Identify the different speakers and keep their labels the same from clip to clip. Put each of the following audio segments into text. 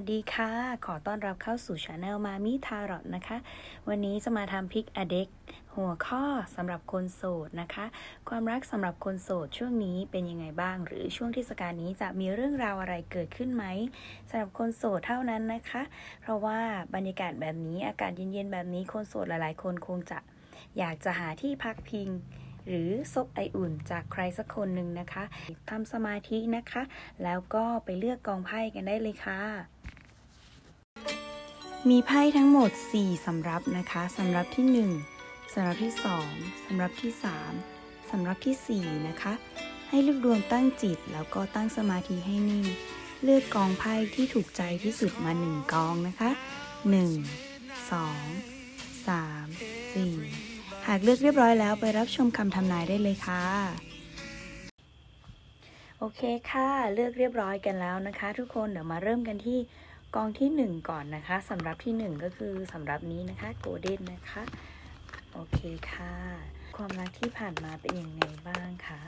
Speaker 1: วัสดีค่ะ ขอต้อนรับเข้าสู่ช anel มามิทารอตนะคะ วันนี้จะมาทำพิกอเด็กหัวข้อสำหรับคนโสดนะคะ ความรักสำหรับคนโสดช่วงนี้เป็นยังไงบ้าง หรือช่วงเทศกาลนี้จะมีเรื่องราวอะไรเกิดขึ้นไหมสำหรับคนโสดเท่านั้นนะคะ เพราะว่าบรรยากาศแบบนี้อากาศเย็นๆแบบนี้คนโสดหลายๆ คนคงจะอยากจะหาที่พักพิงหรือซบไออุ่นจากใครสักคนหนึ่งนะคะทำสมาธินะคะ แล้วก็ไปเลือกกองไพ่กันได้เลยค่ะ มีไพ่ทั้งหมด 4สำรับนะคะสำรับที่ 1สำรับที่ 2สำรับที่ 3สำรับที่ 4 นะคะ ให้ลูกดวงตั้งจิตแล้วก็ตั้งสมาธิให้นิ่ง เลือกกองไพ่ที่ถูกใจที่สุดมา 1 กองนะคะ 1 2 3 4 หากเลือกเรียบร้อยแล้วไปรับชมคำทำนายได้เลยค่ะโอเคค่ะ เลือกเรียบร้อยกันแล้วนะคะ ทุกคนเดี๋ยวมาเริ่มกันที่ กองที่ 1 ก่อนนะคะสำหรับที่ 1 ก็คือสำหรับนี้นะคะโกลเด้นนะคะ โอเคค่ะ ความรักที่ผ่านมาเป็นยังไงบ้างคะ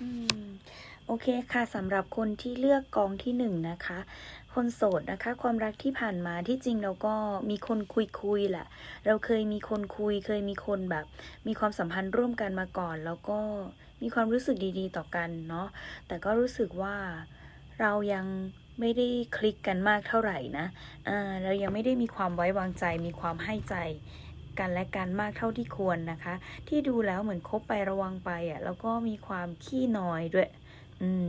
Speaker 1: อืมโอเคค่ะสำหรับคนที่เลือกกองที่หนึ่งนะคะ คนโสดนะคะ ความรักที่ผ่านมาที่จริงเราก็มีคนคุยคุยแหละ เราเคยมีคนคุย เคยมีคนแบบ มีความสัมพันธ์ร่วมกันมาก่อน แล้วก็มีความรู้สึกดีๆ ต่อกันเนาะแต่ก็รู้สึกว่าเรายังไม่ได้คลิกกันมากเท่าไหร่นะอ่าเรายังไม่ได้มีความไว้วางใจ มีความให้ใจกันและกันมากเท่าที่ควรนะคะ ที่ดูแล้วเหมือนคบไประวังไปอะแล้วก็มีความขี้น้อยด้วย อืม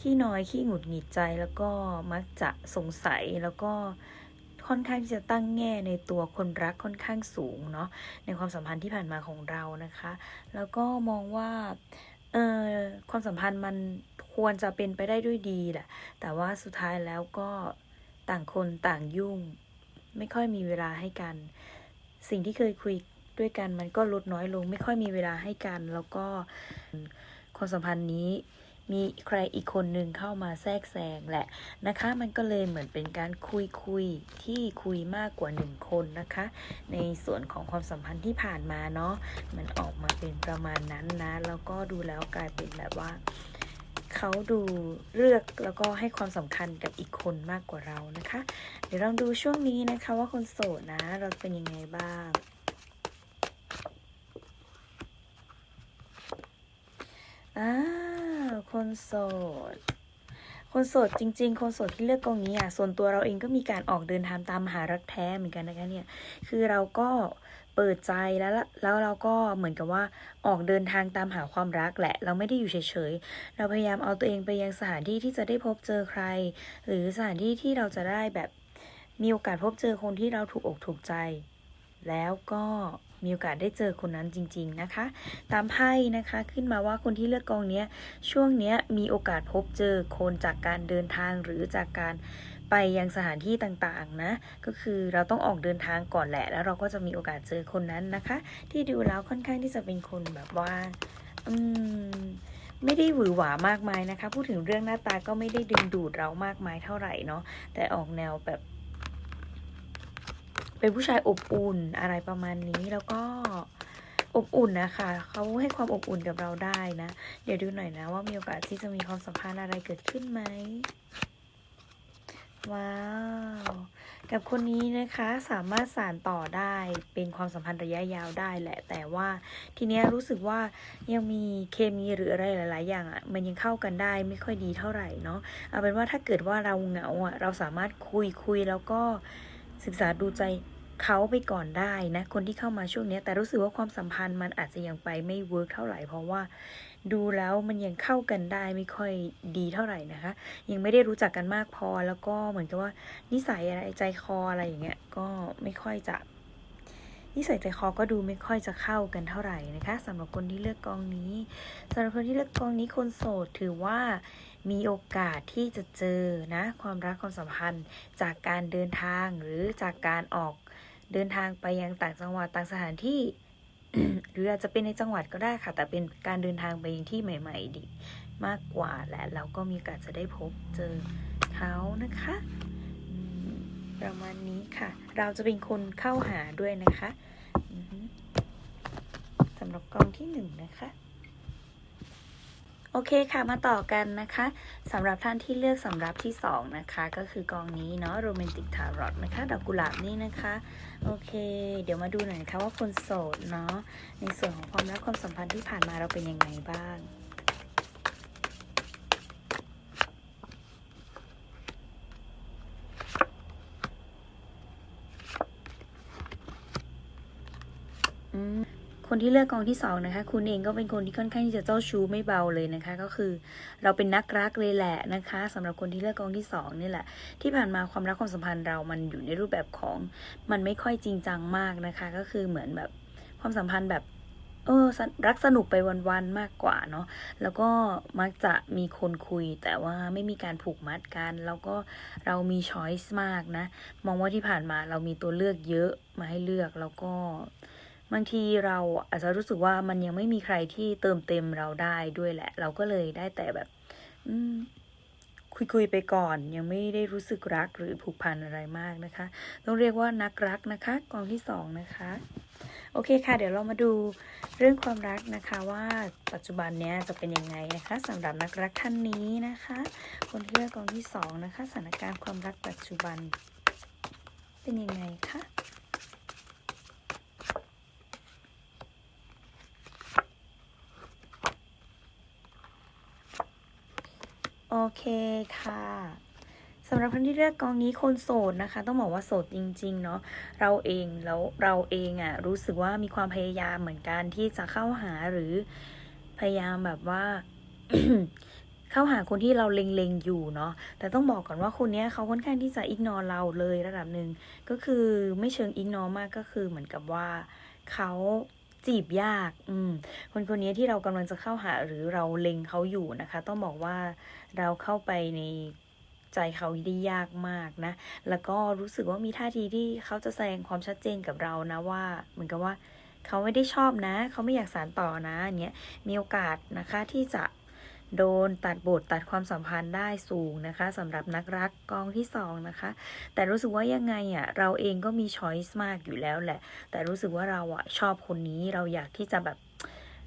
Speaker 1: ขี้น้อยขี้หงุดหงิดใจแล้วก็มักจะสงสัยแล้วก็ค่อนข้างที่จะตั้งแง่ในตัวคนรักค่อนข้างสูงเนาะในความสัมพันธ์ที่ผ่านมาของเรานะคะ แล้วก็มองว่าเออความสัมพันธ์มันควรจะเป็นไปได้ด้วยดีแหละแต่ว่าสุดท้ายแล้วก็ต่างคนต่างยุ่ง ไม่ค่อยมีเวลาให้กัน สิ่งที่เคยคุยด้วยกันมันก็ลดน้อยลง ไม่ค่อยมีเวลาให้กัน แล้วก็ความสัมพันธ์นี้ มีใครอีกคนหนึ่งเข้ามาแทรกแซงแหละนะคะ มันก็เลยเหมือนเป็นการคุยคุยที่คุยมากกว่าหนึ่งคนนะคะ ในส่วนของความสัมพันธ์ที่ผ่านมาเนาะมันออกมาเป็นประมาณนั้นนะ แล้วก็ดูแล้วกลายเป็นแบบว่าเขาดูเลือกแล้วก็ให้ความสำคัญกับอีกคนมากกว่าเรานะคะ เดี๋ยวลองดูช่วงนี้นะคะว่าคนโสดนะ เราเป็นยังไงบ้างอ้า คนโสด คนโสดจริง ๆ คนโสดที่เลือกกองนี้อะส่วนตัวเราเองก็มีการออกเดินทางตามหารักแท้เหมือนกันนะคะเนี่ยคือเราก็เปิดใจแล้วละแล้วเราก็เหมือนกับว่าออกเดินทางตามหาความรักแหละ เราไม่ได้อยู่เฉยๆ เราพยายามเอาตัวเองไปยังสถานที่ที่จะได้พบเจอใคร หรือสถานที่ที่เราจะได้แบบมีโอกาสพบเจอคนที่เราถูกอกถูกใจ แล้วก็ มีโอกาสได้เจอคนนั้นจริง ๆนะคะ ตามไพ่นะคะขึ้นมาว่าคนที่เลือกกองเนี้ยช่วงเนี้ยมีโอกาสพบเจอคนจากการเดินทางหรือจากการไปยังสถานที่ต่างๆนะ ก็คือเราต้องออกเดินทางก่อนแหละ แล้วเราก็จะมีโอกาสเจอคนนั้นนะคะ ที่ดูแล้วค่อนข้างที่จะเป็นคนแบบว่า อืมไม่ได้หวือหวามากมายนะคะ พูดถึงเรื่องหน้าตาก็ไม่ได้ดึงดูดเรามากมายเท่าไหร่เนาะแต่ออกแนวแบบ เป็นผู้ชายอบอุ่นอะไรประมาณนี้แล้วก็อบอุ่นนะคะเขาให้ความอบอุ่นกับเราได้นะ เดี๋ยวดูหน่อยนะว่ามีโอกาสที่จะมีความสัมพันธ์อะไรเกิดขึ้นไหมว้าว กับคนนี้นะคะสามารถสานต่อได้เป็นความสัมพันธ์ระยะยาวได้แหละ แต่ว่าทีเนี้ยรู้สึกว่ายังมีเคมีหรืออะไรหลาย ๆ อย่างอะ่ะมันยังเข้ากันได้ไม่ค่อยดีเท่าไหร่เนาะเอาเป็นว่าถ้าเกิดว่าเราเหงาอะเราสามารถคุยคุยแล้วก็ ศึกษาดูใจเขาไปก่อนได้นะ คนที่เข้ามาช่วงนี้แต่รู้สึกว่าความสัมพันธ์มันอาจจะยังไปไม่เวิร์กเท่าไหร่ เพราะว่าดูแล้วมันยังเข้ากันได้ไม่ค่อยดีเท่าไหร่นะคะ ยังไม่ได้รู้จักกันมากพอแล้วก็เหมือนกับว่านิสัยอะไรใจคออะไรอย่างเงี้ยก็ไม่ค่อยจะ นิสัยใจคอก็ดูไม่ค่อยจะเข้ากันเท่าไหร่นะคะสำหรับคนที่เลือกกองนี้สำหรับคนที่เลือกกองนี้คนโสดถือว่ามีโอกาสที่จะเจอนะความรักความสัมพันธ์จากการเดินทางหรือจากการออกเดินทางไปยังต่างจังหวัดต่างสถานที่หรืออาจจะเป็นในจังหวัดก็ได้ค่ะ แต่เป็นการเดินทางไปยังที่ใหม่ ๆ ดี มากกว่าและเราก็มีโอกาสจะได้พบเจอเขานะคะประมาณนี้ค่ะ เราจะเป็นคนเข้าหาด้วยนะคะำหรับกองที่หนึ่งนะคะโอเคค่ะมาต่อกันนะคะสำหรับท่านที่เลือกสำหรับที่สองนะคะ ก็คือกองนี้เนาะโรแมนติกทารอตนะคะ ดอกกุหลาบนี่นะคะ โอเค เดี๋ยวมาดูหน่อยนะคะว่าคนโสดเนาะในส่วนของความรักความสัมพันธ์ที่ผ่านมาเราเป็นยังไงบ้าง อืม คนที่เลือกกองที่สองนะคะ คุณเองก็เป็นคนที่ค่อนข้างที่จะเจ้าชู้ไม่เบาเลยนะคะ ก็คือเราเป็นนักรักเลยแหละนะคะสำหรับคนที่เลือกกองที่สองนี่แหละ ที่ผ่านมาความรักความสัมพันธ์เรามันอยู่ในรูปแบบของมันไม่ค่อยจริงจังมากนะคะ ก็คือเหมือนแบบความสัมพันธ์แบบเออรักสนุกไปวันๆมากกว่าเนาะแล้วก็มักจะมีคนคุย แต่ว่าไม่มีการผูกมัดกัน แล้วก็เรามีช้อยส์มากนะ มองว่าที่ผ่านมาเรามีตัวเลือกเยอะมาให้เลือกแล้วก็ บางทีเราอาจจะรู้สึกว่ามันยังไม่มีใครที่เติมเต็มเราได้ด้วยแหละ เราก็เลยได้แต่แบบคุยคุยๆไปก่อน ยังไม่ได้รู้สึกรักหรือผูกพันอะไรมากนะคะ ต้องเรียกว่านักรักนะคะ กองที่สองนะคะ โอเคค่ะ เดี๋ยวเรามาดูเรื่องความรักนะคะว่าปัจจุบันเนี้ยจะเป็นยังไงนะคะสำหรับนักรักท่านนี้นะคะ คนที่เลือกกองที่สองนะคะสถานการณ์ความรักปัจจุบัน เป็นยังไงคะ โอเคค่ะสำหรับคนที่เลือกกองนี้คนโสดนะคะ ต้องบอกว่าโสดจริง ๆ เนาะเราเองแล้วเราเองอะ่ะรู้สึกว่ามีความพยายามเหมือนกันที่จะเข้าหาหรือพยายามแบบว่า เข้าหาคนที่เราเล็งๆอยู่เนาะแต่ต้องบอกก่อนว่าคนเนี้ยเขาค่อนข้างที่จะอิกนอเราเลยระดับหนึ่งก็คือไม่เชิงอิกนอมากก็คือเหมือนกับว่าเขาจีบยาก อืม คนคนนี้ที่เรากำลังจะเข้าหาหรือเราเล็งเขาอยู่นะคะ ต้องบอกว่า เราเข้าไปในใจเขาได้ยากมากนะ แล้วก็รู้สึกว่ามีท่าทีที่เขาจะแสดงความชัดเจนกับเรานะว่า เหมือนกับว่าเขาไม่ได้ชอบนะ เขาไม่อยากสานต่อนะอันเนี้ยมีโอกาสนะคะที่จะโดนตัดบทตัดความสัมพันธ์ได้สูงนะคะสำหรับนักรักกองที่สองนะคะ แต่รู้สึกว่ายังไงอะ่ะเราเองก็มีช้อยส์มากอยู่แล้วแหละ แต่รู้สึกว่าเราอะชอบคนนี้เราอยากที่จะแบบ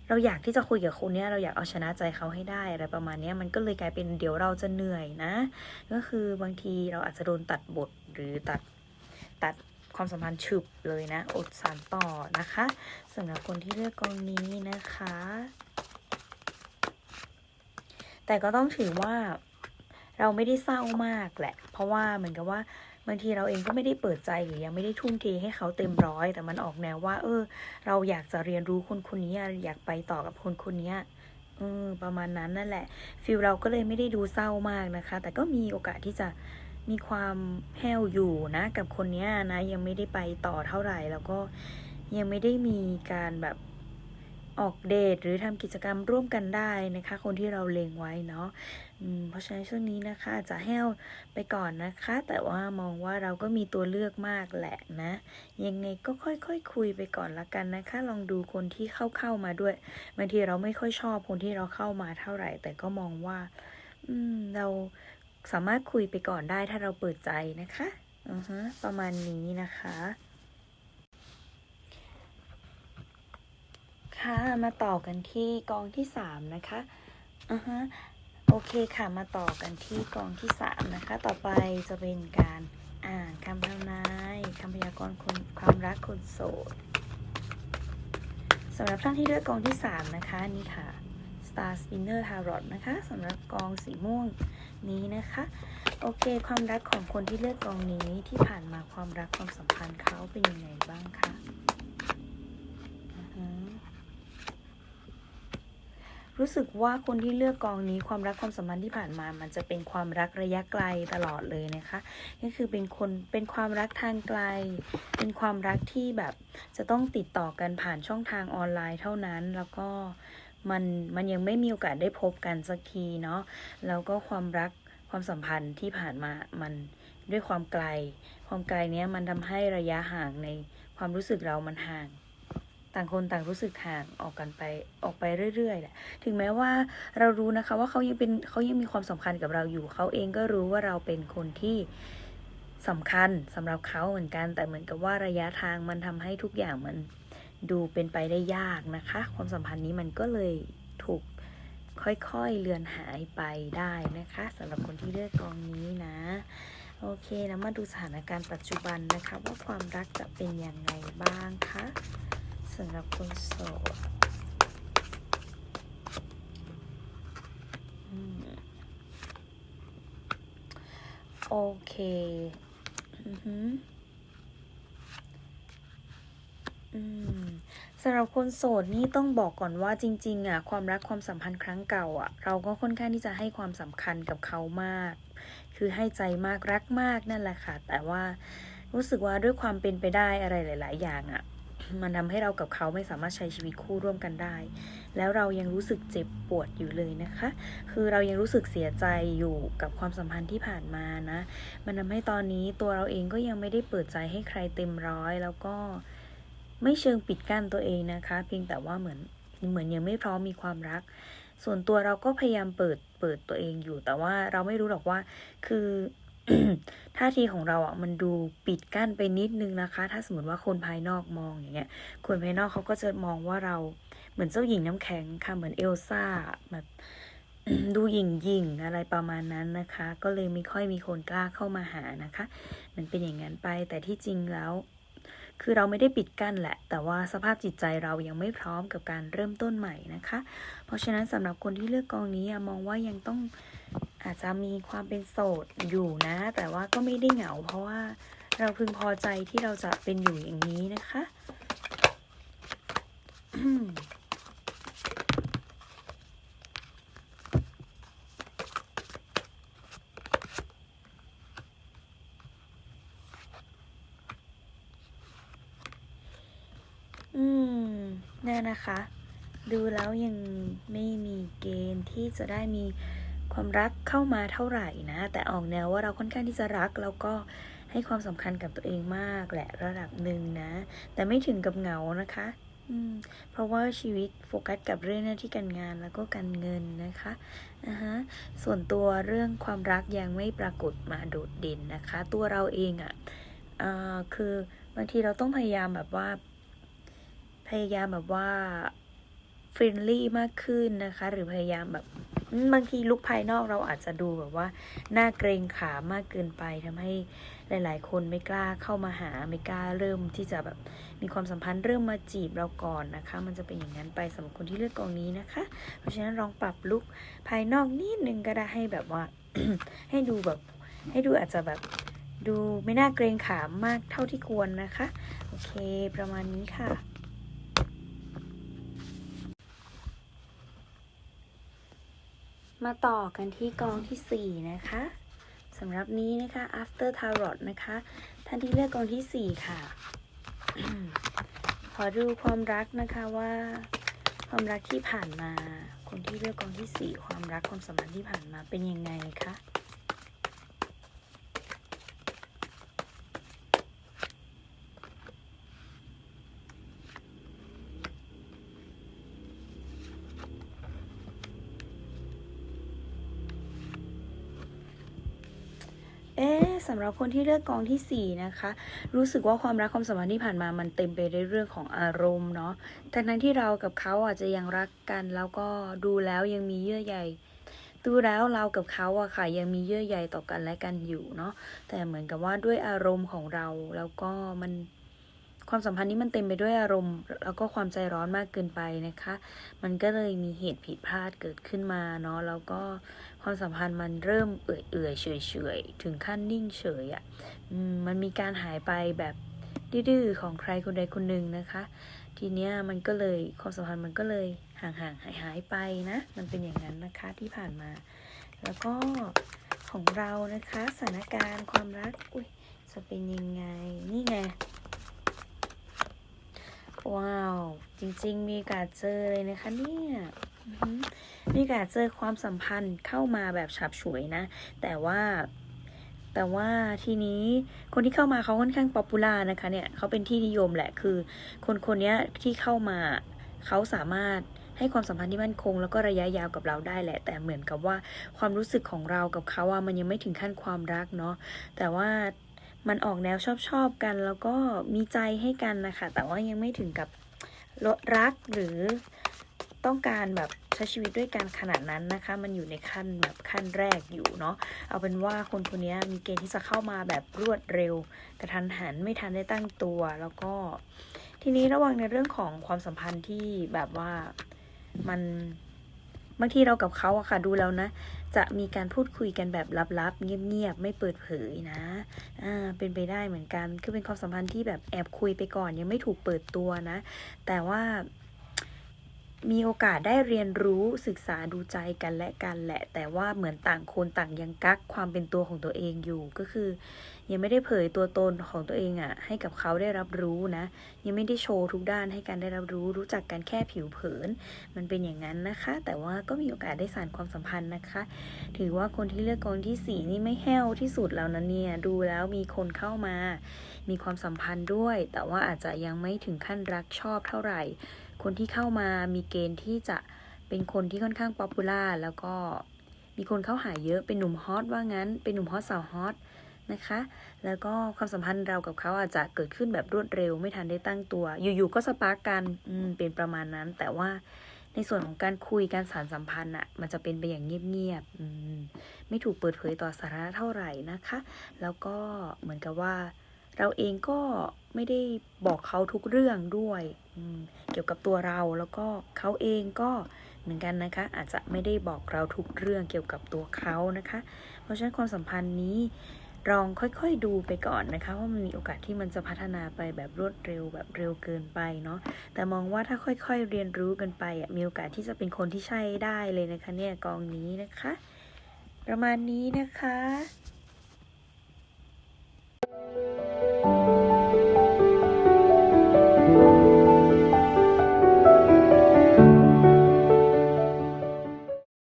Speaker 1: เราอยากที่จะคุยกับคนเนี้ยเราอยากเอาชนะใจเขาให้ได้อะไรประมาณเนี้ยมันก็เลยกลายเป็นเดี๋ยวเราจะเหนื่อยนะ ก็คือบางทีเราอาจจะโดนตัดบทหรือตัดตัดความสัมพันธ์ฉึบเลยนะ อดสานต่อนะคะสำหรับคนที่เลือกกองนี้นะคะ แต่ก็ต้องถือว่าเราไม่ได้เศร้ามากแหละ เพราะว่าเหมือนกับว่า บางทีเราเองก็ไม่ได้เปิดใจหรือยังไม่ได้ทุ่มเทให้เขาเต็มร้อย แต่มันออกแนวว่า เออ เราอยากจะเรียนรู้คนคนนี้อยากไปต่อกับคนคนนี้เออประมาณนั้นนั่นแหละฟิลเราก็เลยไม่ได้ดูเศร้ามากนะคะ แต่ก็มีโอกาสที่จะมีความแห้วอยู่นะ กับคนนี้นะยังไม่ได้ไปต่อเท่าไหร่ แล้วก็ยังไม่ได้มีการแบบ ออกเดทหรือทำกิจกรรมร่วมกันได้นะคะ คนที่เราเลงไว้เนาะเพราะฉะนั้นช่วงนี้นะคะอาจจะแห้วไปก่อนนะคะ แต่ว่ามองว่าเราก็มีตัวเลือกมากแหละนะ ยังไงก็ค่อยๆคคุยไปก่อนละกันนะคะ ลองดูคนที่เข้าเข้ามาด้วยบางทีเราไม่ค่อยชอบคนที่เราเข้ามาเท่าไหร่ แต่ก็มองว่า อืมเราสามารถคุยไปก่อนได้ถ้าเราเปิดใจนะคะ อือฮะประมาณนี้นะคะ ค่ะ มาต่อกันที่กองที่สามนะคะอือฮะโอเคค่ะ มาต่อกันที่กองที่สามนะคะ ต่อไปจะเป็นการอ่านคำทำนายคำพยากรณ์คนความรักคนโสดสำหรับท่านที่เลือกกองที่สามนะคะนี่ค่ะ Star Spinner Tarot นะคะสำหรับกองสีม่วงนี้นะคะ โอเค ความรักของคนที่เลือกกองนี้ที่ผ่านมาความรักความสัมพันธ์เขาเป็นยังไงบ้างคะอือฮึ รู้สึกว่าคนที่เลือกกองนี้ความรักความสัมพันธ์ที่ผ่านมา มันจะเป็นความรักระยะไกลตลอดเลยนะคะ ก็คือเป็นคนเป็นความรักทางไกล เป็นความรักที่แบบจะต้องติดต่อกันผ่านช่องทางออนไลน์เท่านั้น แล้วก็มันมันยังไม่มีโอกาสได้พบกันสักทีเนาะ แล้วก็ความรักความสัมพันธ์ที่ผ่านมามันด้วยความไกล ความไกลเนี้ยมันทำให้ระยะห่างในความรู้สึกเรามันห่าง ต่างคนต่างรู้สึกห่างออกกันไปออกไปเรื่อยๆแหละ ถึงแม้ว่าเรารู้นะคะว่าเขายังเป็นเขายังมีความสำคัญกับเราอยู่ เขาเองก็รู้ว่าเราเป็นคนที่สำคัญสำหรับเขาเหมือนกัน แต่เหมือนกับว่าระยะทางมันทำให้ทุกอย่างมันดูเป็นไปได้ยากนะคะ ความสัมพันธ์นี้มันก็เลยถูกค่อยๆเลือนหายไปได้นะคะสำหรับคนที่เลือกกองนี้นะโอเคนะมาดูสถานการณ์ปัจจุบันนะคะ ว่าความรักจะเป็นยังไงบ้างคะ สำหรับคนโสดอืมโอเค อือหืออืมสำหรับคนโสดนี่ต้องบอกก่อนว่าจริง ๆอะความรักความสัมพันธ์ครั้งเก่าอะ เราก็ค่อนข้างที่จะให้ความสำคัญกับเขามาก คือให้ใจมากรักมากนั่นแหละค่ะ แต่ว่ารู้สึกว่าด้วยความเป็นไปได้อะไรหลาย ๆ อย่างอะ มันทำให้เรากับเขาไม่สามารถใช้ชีวิตคู่ร่วมกันได้ แล้วเรายังรู้สึกเจ็บปวดอยู่เลยนะคะ คือเรายังรู้สึกเสียใจอยู่กับความสัมพันธ์ที่ผ่านมานะ มันทำให้ตอนนี้ตัวเราเองก็ยังไม่ได้เปิดใจให้ใครเต็มร้อย แล้วก็ไม่เชิงปิดกั้นตัวเองนะคะ เพียงแต่ว่าเหมือนเหมือนยังไม่พร้อมมีความรัก ส่วนตัวเราก็พยายามเปิดเปิดตัวเองอยู่ แต่ว่าเราไม่รู้หรอกว่า คือ ท่าทีของเราอะมันดูปิดกั้นไปนิดนึงนะคะ ถ้าสมมติว่าคนภายนอกมองอย่างเงี้ยคนภายนอกเขาก็จะมองว่าเราเหมือนเจ้าหญิงน้ำแข็งค่ะเหมือนเอลซ่าแบบดูหยิ่งยิงอะไรประมาณนั้นนะคะ ก็เลยไม่ค่อยมีคนกล้าเข้ามาหานะคะ มันเป็นอย่างนั้นไปแต่ที่จริงแล้ว คือเราไม่ได้ปิดกั้นแหละ แต่ว่าสภาพจิตใจเรายังไม่พร้อมกับการเริ่มต้นใหม่นะคะ เพราะฉะนั้นสำหรับคนที่เลือกกองนี้มองว่ายังต้อง อาจจะมีความเป็นโสดอยู่นะ แต่ว่าก็ไม่ได้เหงา เพราะว่าเราพึงพอใจที่เราจะเป็นอยู่อย่างนี้นะคะอืมเนี่ยนะคะ ดูแล้วยังไม่มีเกณฑ์ที่จะได้มี ความรักเข้ามาเท่าไหร่นะ แต่ออกแนวว่าเราค่อนข้างที่จะรัก แล้วก็ให้ความสำคัญกับตัวเองมากแหละระดับหนึ่งนะ แต่ไม่ถึงกับเหงานะคะเพราะว่าชีวิตโฟกัสกับเรื่องหน้าที่การงานแล้วก็การเงินนะคะนะฮะส่วนตัวเรื่องความรักยังไม่ปรากฏมาโดดเด่นนะคะ ตัวเราเองอะ่ะคือบางทีเราต้องพยายามแบบว่า พยายามแบบว่า ฟรนลี่มากขึ้นนะคะ หรือพยายามแบบบางทีลุกภายนอกเราอาจจะดูแบบว่าหน่าเกรงขามากเกินไปทำให้หลาย ๆ คนไม่กล้าเข้ามาหาไม่กล้าเริ่มที่จะแบบมีความสัมพันธ์เริ่มมาจีบเราก่อนนะคะ มันจะเป็นอย่างนั้นไปสำหรับคนที่เลือกกองนี้นะคะ เพราะฉะนั้นลองปรับลุกภายนอกนิดนึงก็ได้ให้แบบว่า ให้ดูแบบให้ดูอาจจะแบบดูไม่น่าเกรงขามมากเท่าที่ควรนะคะ โอเค ประมาณนี้ค่ะ มาต่อกันที่กองที่ 4 นะคะสำหรับนี้นะคะ after tarot นะคะ ท่านที่เลือกกองที่ 4 ค่ะ ขอดูความรักนะคะว่าความรักที่ผ่านมา คนที่เลือกกองที่ 4 ความรักความสัมพันธ์ที่ผ่านมาเป็นยังไงคะ หรับคนที่เลือกกองที่ 4 นะคะ รู้สึกว่าความรักความสัมพันธ์ที่ผ่านมามันเต็มไปด้วยเรื่องของอารมณ์เนาะทั้งนั้นที่เรากับเขาอาจจะยังรักกันแล้วก็ดูแล้วยังมีเยื่อใยดูแล้วเรากับเขาอะค่ะยังมีเยื่อใยต่อกันและกันอยู่เนาะแต่เหมือนกับว่าด้วยอารมณ์ของเราแล้วก็มัน ความสัมพันธ์นี้มันเต็มไปด้วยอารมณ์ แล้วก็ความใจร้อนมากเกินไปนะคะ มันก็เลยมีเหตุผิดพลาดเกิดขึ้นมาเนาะแล้วก็ความสัมพันธ์มันเริ่มเอื่อยๆเฉยๆถึงขั้นนิ่งเฉยอะ่ะมันมีการหายไปแบบดื้อของใครคนใดคนหนึ่งนะคะ ทีเนี้ยมันก็เลยความสัมพันธ์มันก็เลยห่างๆหายๆไปนะ มันเป็นอย่างนั้นนะคะที่ผ่านมา แล้วก็ของเรานะคะสถานการณ์ความรัก อุ้ยจะเป็นยังไง นี่ไง ว้าว จริงๆ มีกาสเจอเลยนะคะเนี่ยมีกาสเจอความสัมพันธ์เข้ามาแบบฉับฉวยนะ แต่ว่าแต่ว่าทีนี้คนที่เข้ามาเขาค่อนข้างป๊อปปูล่านะคะเนี่ยเขาเป็นที่นิยมแหละคือ คนคนเนี้ยที่เข้ามาเขาสามารถให้ความสัมพันธ์ที่มั่นคง แล้วก็ระยะยาวกับเราได้แหละ แต่เหมือนกับว่าความรู้สึกของเรากับเขาอะมันยังไม่ถึงขั้นความรักเนาะแต่ว่า มันออกแนวชอบชอบกัน แล้วก็มีใจให้กันนะคะ แต่ว่ายังไม่ถึงกับรักหรือต้องการแบบใช้ชีวิตด้วยกันขนาดนั้นนะคะ มันอยู่ในขั้นแบบขั้นแรกอยู่เนาะ เอาเป็นว่าคนคนนี้มีเกณฑ์ที่จะเข้ามาแบบรวดเร็วกระทันหันไม่ทันได้ตั้งตัว แล้วก็ ทีนี้ระวังในเรื่องของความสัมพันธ์ที่แบบว่ามันบางทีเรากับเขาอะค่ะดูแล้วนะ จะมีการพูดคุยกันแบบลับๆ เงียบๆ ไม่เปิดเผยนะ อ่า เป็นไปได้เหมือนกัน คือเป็นความสัมพันธ์ที่แบบแอบคุยไปก่อนยังไม่ถูกเปิดตัวนะ แต่ว่ามีโอกาสได้เรียนรู้ศึกษาดูใจกันและกันแหละ แต่ว่าเหมือนต่างคนต่างยังกักความเป็นตัวของตัวเองอยู่ก็คือ ยังไม่ได้เผยตัวตนของตัวเองอะให้กับเขาได้รับรู้นะ ยังไม่ได้โชว์ทุกด้านให้กันได้รับรู้ รู้จักกันแค่ผิวเผิน มันเป็นอย่างนั้นนะคะ แต่ว่าก็มีโอกาสได้สานความสัมพันธ์นะคะ ถือว่าคนที่เลือกกองที่สี่นี่ไม่แห้วที่สุดแล้วนะเนี่ยดูแล้วมีคนเข้ามา มีความสัมพันธ์ด้วย แต่ว่าอาจจะยังไม่ถึงขั้นรักชอบเท่าไหร่ คนที่เข้ามามีเกณฑ์ที่จะเป็นคนที่ค่อนข้างป๊อปปูล่าแล้วก็มีคนเข้าหาเยอะเป็นหนุ่มฮอตว่างั้น เป็นหนุ่มฮอตสาวฮอต นะคะ แล้วก็ความสัมพันธ์เรากับเขาอาจจะเกิดขึ้นแบบรวดเร็วไม่ทันได้ตั้งตัว อยู่ๆก็สปาร์กกันอืมเป็นประมาณนั้น แต่ว่าในส่วนของการคุยการสารสัมพันธ์อะมันจะเป็นไปอย่างเงียบๆอืมไม่ถูกเปิดเผยต่อสาธารณะเท่าไหร่นะคะ แล้วก็เหมือนกับว่า เราเองก็ไม่ได้บอกเขาทุกเรื่องด้วยเกี่ยวกับตัวเราแล้วก็เขาเองก็เหมือนกันนะคะ อาจจะไม่ได้บอกเราทุกเรื่องเกี่ยวกับตัวเขานะคะ เพราะฉะนั้นความสัมพันธ์นี้ ลองค่อยๆดูไปก่อนนะคะว่ามันมีโอกาสที่มันจะพัฒนาไปแบบรวดเร็วแบบเร็วเกินไปเนาะแต่มองว่าถ้าค่อยๆเรียนรู้กันไปมีโอกาสที่จะเป็นคนที่ใช่ได้เลยนะคะเนี่ยกองนี้นะคะ ประมาณนี้นะคะ